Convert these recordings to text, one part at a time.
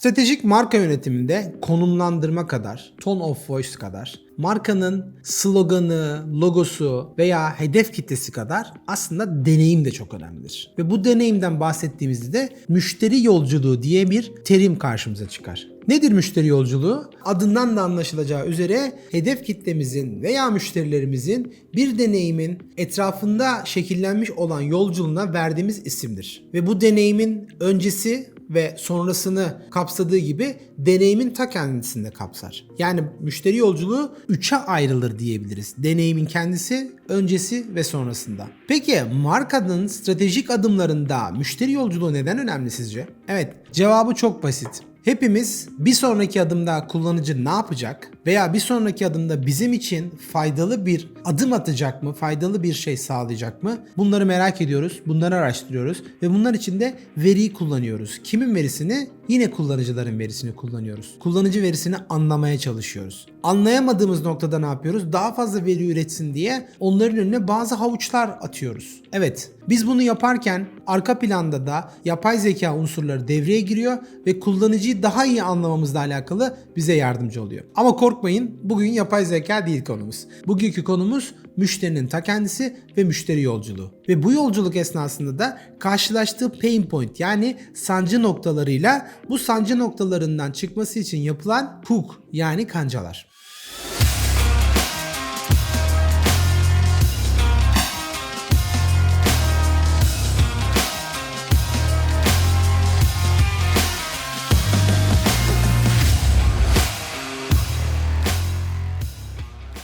Stratejik marka yönetiminde konumlandırma kadar, tone of voice kadar, markanın sloganı, logosu veya hedef kitlesi kadar aslında deneyim de çok önemlidir. Ve bu deneyimden bahsettiğimizde de müşteri yolculuğu diye bir terim karşımıza çıkar. Nedir müşteri yolculuğu? Adından da anlaşılacağı üzere hedef kitlemizin veya müşterilerimizin bir deneyimin etrafında şekillenmiş olan yolculuğuna verdiğimiz isimdir. Ve bu deneyimin öncesi ve sonrasını kapsadığı gibi deneyimin ta kendisini de kapsar. Yani müşteri yolculuğu üçe ayrılır diyebiliriz. Deneyimin kendisi, öncesi ve sonrasında. Peki markanın stratejik adımlarında müşteri yolculuğu neden önemli sizce? Evet, cevabı çok basit. Hepimiz bir sonraki adımda kullanıcı ne yapacak veya bir sonraki adımda bizim için faydalı bir adım atacak mı, faydalı bir şey sağlayacak mı? Bunları merak ediyoruz, bunları araştırıyoruz ve bunlar için de veriyi kullanıyoruz. Kimin verisini? Yine kullanıcıların verisini kullanıyoruz. Kullanıcı verisini anlamaya çalışıyoruz. Anlayamadığımız noktada ne yapıyoruz? Daha fazla veri üretsin diye onların önüne bazı havuçlar atıyoruz. Evet, biz bunu yaparken arka planda da yapay zeka unsurları devreye giriyor ve kullanıcıyı daha iyi anlamamızla alakalı bize yardımcı oluyor. Ama korkmayın bugün yapay zeka değil konumuz. Bugünkü konumuz müşterinin ta kendisi ve müşteri yolculuğu. Ve bu yolculuk esnasında da karşılaştığı pain point yani sancı noktalarıyla bu sancı noktalarından çıkması için yapılan hook yani kancalar.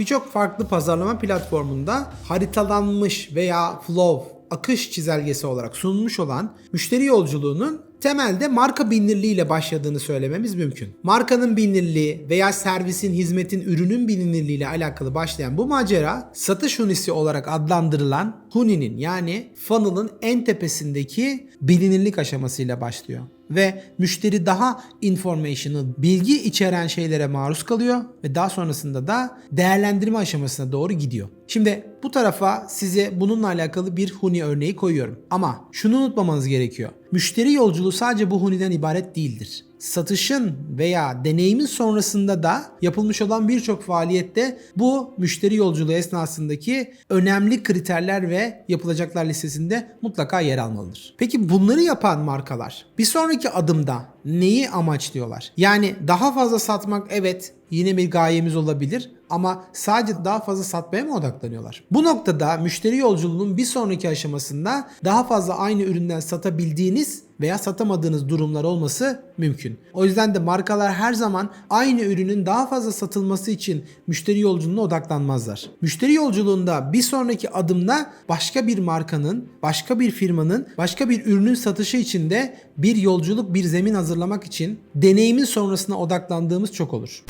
Birçok farklı pazarlama platformunda haritalanmış veya flow, akış çizelgesi olarak sunulmuş olan müşteri yolculuğunun temelde marka bilinirliği ile başladığını söylememiz mümkün. Markanın bilinirliği veya servisin, hizmetin, ürünün bilinirliği ile alakalı başlayan bu macera satış hunisi olarak adlandırılan huninin yani funnel'ın en tepesindeki bilinirlik aşamasıyla başlıyor ve müşteri daha informational, bilgi içeren şeylere maruz kalıyor ve daha sonrasında da değerlendirme aşamasına doğru gidiyor. Şimdi bu tarafa size bununla alakalı bir huni örneği koyuyorum. Ama şunu unutmamanız gerekiyor. Müşteri yolculuğu sadece bu huniden ibaret değildir satışın veya deneyimin sonrasında da yapılmış olan birçok faaliyette bu müşteri yolculuğu esnasındaki önemli kriterler ve yapılacaklar listesinde mutlaka yer almalıdır. Peki bunları yapan markalar bir sonraki adımda neyi amaçlıyorlar? Yani daha fazla satmak evet yine bir gayemiz olabilir ama sadece daha fazla satmaya mı odaklanıyorlar? Bu noktada müşteri yolculuğunun bir sonraki aşamasında daha fazla aynı üründen satabildiğiniz veya satamadığınız durumlar olması mümkün. O yüzden de markalar her zaman aynı ürünün daha fazla satılması için müşteri yolculuğuna odaklanmazlar. Müşteri yolculuğunda bir sonraki adımda başka bir markanın, başka bir firmanın, başka bir ürünün satışı için de bir yolculuk, bir zemin hazırlamak için deneyimin sonrasına odaklandığımız çok olur.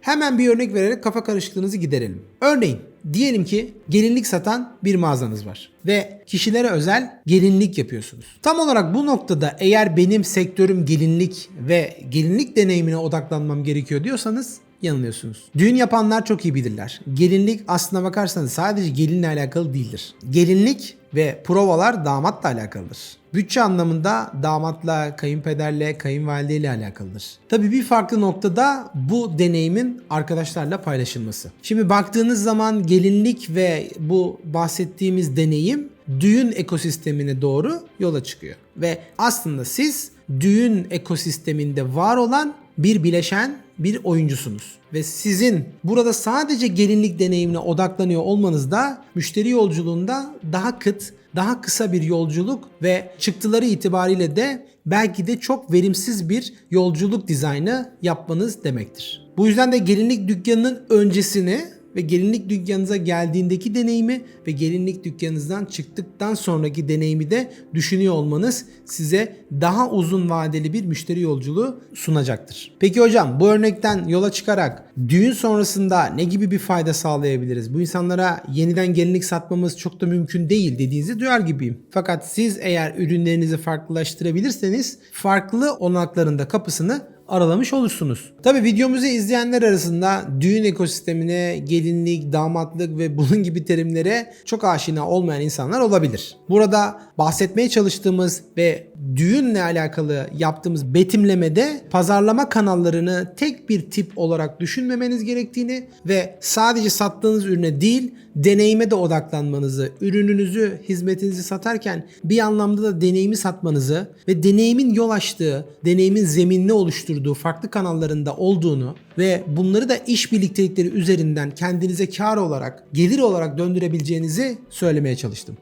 Hemen bir örnek vererek kafa karışıklığınızı giderelim. Örneğin diyelim ki gelinlik satan bir mağazanız var ve kişilere özel gelinlik yapıyorsunuz. Tam olarak bu noktada eğer benim sektörüm gelinlik ve gelinlik deneyimine odaklanmam gerekiyor diyorsanız yanılıyorsunuz. Düğün yapanlar çok iyi bilirler. Gelinlik aslına bakarsanız sadece gelinle alakalı değildir. Gelinlik ve provalar damatla alakalıdır. Bütçe anlamında damatla, kayınpederle, kayınvalideyle alakalıdır. Tabi bir farklı noktada bu deneyimin arkadaşlarla paylaşılması. Şimdi baktığınız zaman gelinlik ve bu bahsettiğimiz deneyim düğün ekosistemine doğru yola çıkıyor. Ve aslında siz düğün ekosisteminde var olan bir bileşen, bir oyuncusunuz. Ve sizin burada sadece gelinlik deneyimine odaklanıyor olmanız da müşteri yolculuğunda daha kıt, daha kısa bir yolculuk ve çıktıları itibariyle de belki de çok verimsiz bir yolculuk dizaynı yapmanız demektir. Bu yüzden de gelinlik dükkanının öncesini ve gelinlik dükkanınıza geldiğindeki deneyimi ve gelinlik dükkanınızdan çıktıktan sonraki deneyimi de düşünüyor olmanız size daha uzun vadeli bir müşteri yolculuğu sunacaktır. Peki hocam bu örnekten yola çıkarak düğün sonrasında ne gibi bir fayda sağlayabiliriz? Bu insanlara yeniden gelinlik satmamız çok da mümkün değil dediğinizi duyar gibiyim. Fakat siz eğer ürünlerinizi farklılaştırabilirseniz farklı olanaklarında kapısını aralamış olursunuz. Tabi videomuzu izleyenler arasında düğün ekosistemine, gelinlik, damatlık ve bunun gibi terimlere çok aşina olmayan insanlar olabilir. Burada bahsetmeye çalıştığımız ve düğünle alakalı yaptığımız betimlemede pazarlama kanallarını tek bir tip olarak düşünmemeniz gerektiğini ve sadece sattığınız ürüne değil deneyime de odaklanmanızı, ürününüzü, hizmetinizi satarken bir anlamda da deneyimi satmanızı ve deneyimin yol açtığı, deneyimin zeminini oluşturduğu farklı kanallarında olduğunu ve bunları da iş birliktelikleri üzerinden kendinize kar olarak, gelir olarak döndürebileceğinizi söylemeye çalıştım.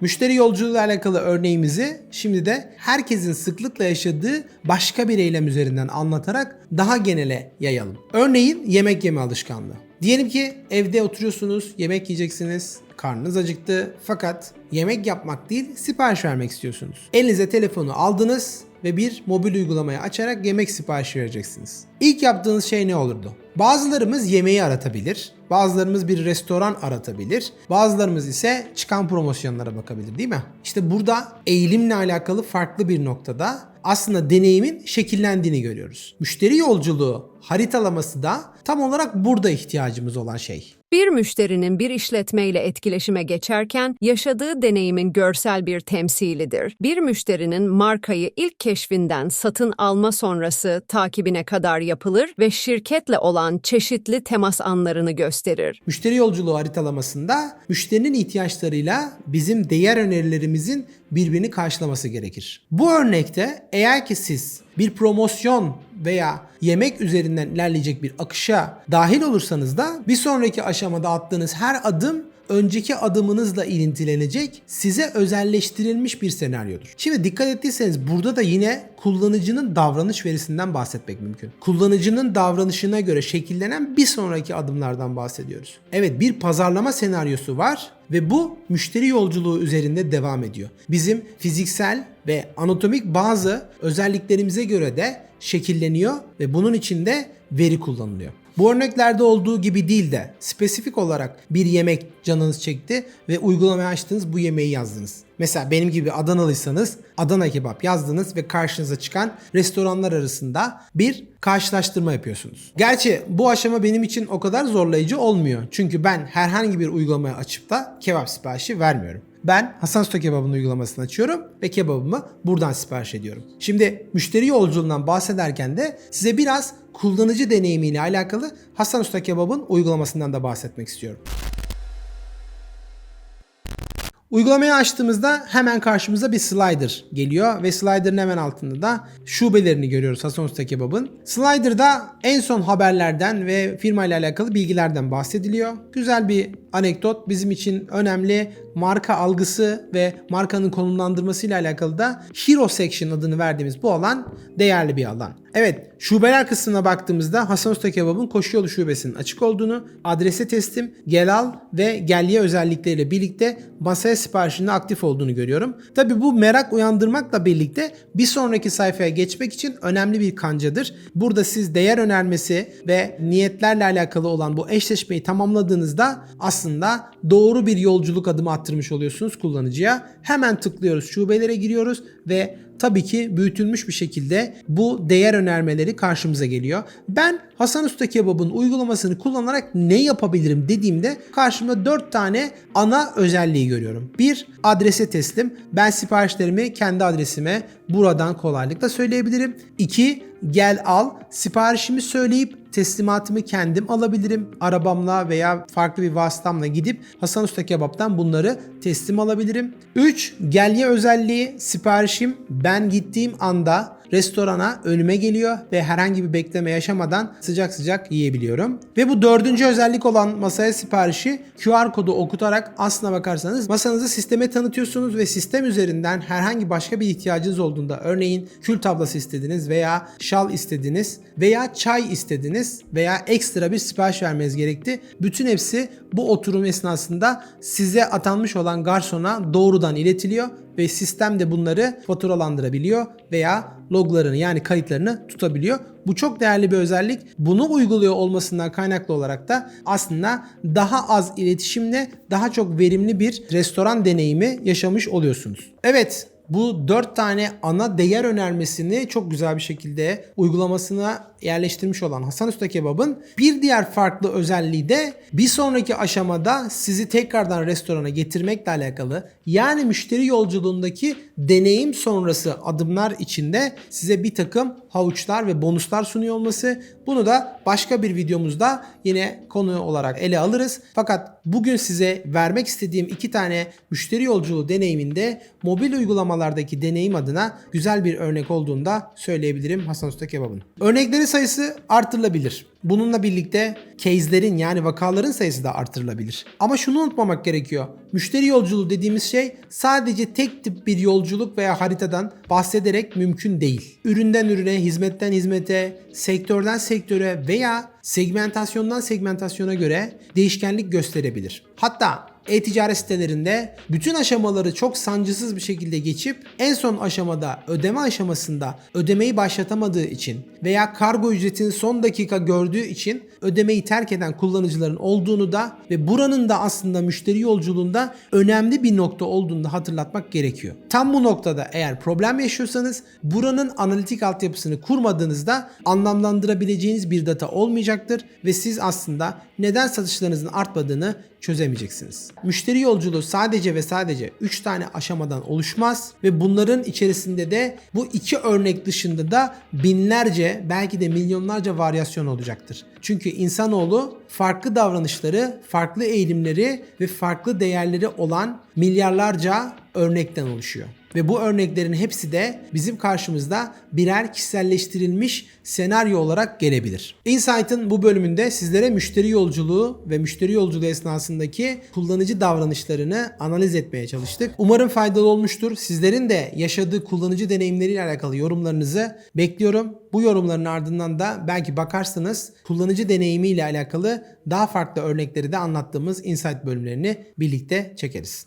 Müşteri yolculuğuyla alakalı örneğimizi şimdi de herkesin sıklıkla yaşadığı başka bir eylem üzerinden anlatarak daha genele yayalım. Örneğin yemek yeme alışkanlığı. Diyelim ki evde oturuyorsunuz, yemek yiyeceksiniz, karnınız acıktı fakat yemek yapmak değil sipariş vermek istiyorsunuz. Elinize telefonu aldınız ve bir mobil uygulamayı açarak yemek siparişi vereceksiniz. İlk yaptığınız şey ne olurdu? Bazılarımız yemeği aratabilir, bazılarımız bir restoran aratabilir, bazılarımız ise çıkan promosyonlara bakabilir değil mi? İşte burada eğilimle alakalı farklı bir noktada aslında deneyimin şekillendiğini görüyoruz. Müşteri yolculuğu haritalaması da tam olarak burada ihtiyacımız olan şey. Bir müşterinin bir işletmeyle etkileşime geçerken yaşadığı deneyimin görsel bir temsilidir. Bir müşterinin markayı ilk keşfinden satın alma sonrası takibine kadar yapılır ve şirketle olan çeşitli temas anlarını gösterir. Müşteri yolculuğu haritalamasında müşterinin ihtiyaçlarıyla bizim değer önerilerimizin birbirini karşılaması gerekir. Bu örnekte eğer ki siz bir promosyon veya yemek üzerinden ilerleyecek bir akışa dahil olursanız da bir sonraki aşamada attığınız her adım önceki adımınızla ilintilenecek size özelleştirilmiş bir senaryodur. Şimdi dikkat ettiyseniz burada da yine kullanıcının davranış verisinden bahsetmek mümkün. Kullanıcının davranışına göre şekillenen bir sonraki adımlardan bahsediyoruz. Evet bir pazarlama senaryosu var ve bu müşteri yolculuğu üzerinde devam ediyor. Bizim fiziksel ve anatomik bazı özelliklerimize göre de şekilleniyor ve bunun için de veri kullanılıyor. Bu örneklerde olduğu gibi değil de spesifik olarak bir yemek canınız çekti ve uygulamaya açtınız bu yemeği yazdınız. Mesela benim gibi Adanalıysanız Adana kebap yazdınız ve karşınıza çıkan restoranlar arasında bir karşılaştırma yapıyorsunuz. Gerçi bu aşama benim için o kadar zorlayıcı olmuyor. Çünkü ben herhangi bir uygulamaya açıp da kebap siparişi vermiyorum. Ben Hasan Usta Kebabı'nın uygulamasını açıyorum ve kebabımı buradan sipariş ediyorum. Şimdi müşteri yolculuğundan bahsederken de size biraz kullanıcı deneyimiyle alakalı Hasan Usta Kebab'ın uygulamasından da bahsetmek istiyorum. Uygulamayı açtığımızda hemen karşımıza bir slider geliyor ve slider'ın hemen altında da şubelerini görüyoruz Hasan Usta Kebab'ın. Slider'da en son haberlerden ve firma ile alakalı bilgilerden bahsediliyor. Güzel bir anekdot bizim için önemli marka algısı ve markanın konumlandırması ile alakalı da Hero Section adını verdiğimiz bu alan değerli bir alan. Evet şubeler kısmına baktığımızda Hasan Usta Kebab'ın Koşuyolu Şubesi'nin açık olduğunu, adrese teslim, gel al ve gelye özellikleriyle birlikte masaya siparişinin aktif olduğunu görüyorum. Tabi bu merak uyandırmakla birlikte bir sonraki sayfaya geçmek için önemli bir kancadır. Burada siz değer önermesi ve niyetlerle alakalı olan bu eşleşmeyi tamamladığınızda aslında doğru bir yolculuk adımı attırmış oluyorsunuz kullanıcıya. Hemen tıklıyoruz, şubelere giriyoruz ve tabii ki büyütülmüş bir şekilde bu değer önermeleri karşımıza geliyor. Ben Hasan Usta Kebab'ın uygulamasını kullanarak ne yapabilirim dediğimde karşımda 4 tane ana özelliği görüyorum. 1. Adrese teslim. Ben siparişlerimi kendi adresime buradan kolaylıkla söyleyebilirim. 2. Gel al. Siparişimi söyleyip teslimatımı kendim alabilirim. Arabamla veya farklı bir vasıtamla gidip Hasan Usta Kebap'tan bunları teslim alabilirim. 3. Gelye özelliği siparişim ben gittiğim anda restorana önüme geliyor ve herhangi bir bekleme yaşamadan sıcak sıcak yiyebiliyorum. Ve bu dördüncü özellik olan masaya siparişi QR kodu okutarak aslına bakarsanız masanızı sisteme tanıtıyorsunuz ve sistem üzerinden herhangi başka bir ihtiyacınız olduğunda örneğin kül tablası istediniz veya şal istediniz veya çay istediniz veya ekstra bir sipariş vermeniz gerekti. Bütün hepsi bu oturum esnasında size atanmış olan garsona doğrudan iletiliyor ve sistem de bunları faturalandırabiliyor veya loglarını yani kayıtlarını tutabiliyor. Bu çok değerli bir özellik. Bunu uyguluyor olmasından kaynaklı olarak da aslında daha az iletişimle daha çok verimli bir restoran deneyimi yaşamış oluyorsunuz. Evet, bu dört tane ana değer önermesini çok güzel bir şekilde uygulamasına yerleştirmiş olan Hasan Usta Kebap'ın bir diğer farklı özelliği de bir sonraki aşamada sizi tekrardan restorana getirmekle alakalı. Yani müşteri yolculuğundaki deneyim sonrası adımlar içinde size bir takım havuçlar ve bonuslar sunuyor olması. Bunu da başka bir videomuzda yine konu olarak ele alırız. Fakat bugün size vermek istediğim iki tane müşteri yolculuğu deneyiminde mobil uygulamalardaki deneyim adına güzel bir örnek olduğunu da söyleyebilirim Hasan Usta Kebap'ın. Örnekleri sayısı artırılabilir. Bununla birlikte case'lerin yani vakaların sayısı da artırılabilir. Ama şunu unutmamak gerekiyor. Müşteri yolculuğu dediğimiz şey sadece tek tip bir yolculuk veya haritadan bahsederek mümkün değil. Üründen ürüne, hizmetten hizmete, sektörden sektöre veya segmentasyondan segmentasyona göre değişkenlik gösterebilir. Hatta e-ticaret sitelerinde bütün aşamaları çok sancısız bir şekilde geçip en son aşamada ödeme aşamasında ödemeyi başlatamadığı için veya kargo ücretini son dakika gördüğü için ödemeyi terk eden kullanıcıların olduğunu da ve buranın da aslında müşteri yolculuğunda önemli bir nokta olduğunu da hatırlatmak gerekiyor. Tam bu noktada eğer problem yaşıyorsanız buranın analitik altyapısını kurmadığınızda anlamlandırabileceğiniz bir data olmayacaktır ve siz aslında neden satışlarınızın artmadığını çözemeyeceksiniz. Müşteri yolculuğu sadece ve sadece 3 tane aşamadan oluşmaz ve bunların içerisinde de bu iki örnek dışında da binlerce belki de milyonlarca varyasyon olacaktır. Çünkü insanoğlu farklı davranışları, farklı eğilimleri ve farklı değerleri olan milyarlarca örnekten oluşuyor. Ve bu örneklerin hepsi de bizim karşımızda birer kişiselleştirilmiş senaryo olarak gelebilir. Insight'ın bu bölümünde sizlere müşteri yolculuğu ve müşteri yolculuğu esnasındaki kullanıcı davranışlarını analiz etmeye çalıştık. Umarım faydalı olmuştur. Sizlerin de yaşadığı kullanıcı deneyimleriyle alakalı yorumlarınızı bekliyorum. Bu yorumların ardından da belki bakarsınız kullanıcı deneyimiyle alakalı daha farklı örnekleri de anlattığımız Insight bölümlerini birlikte çekeriz.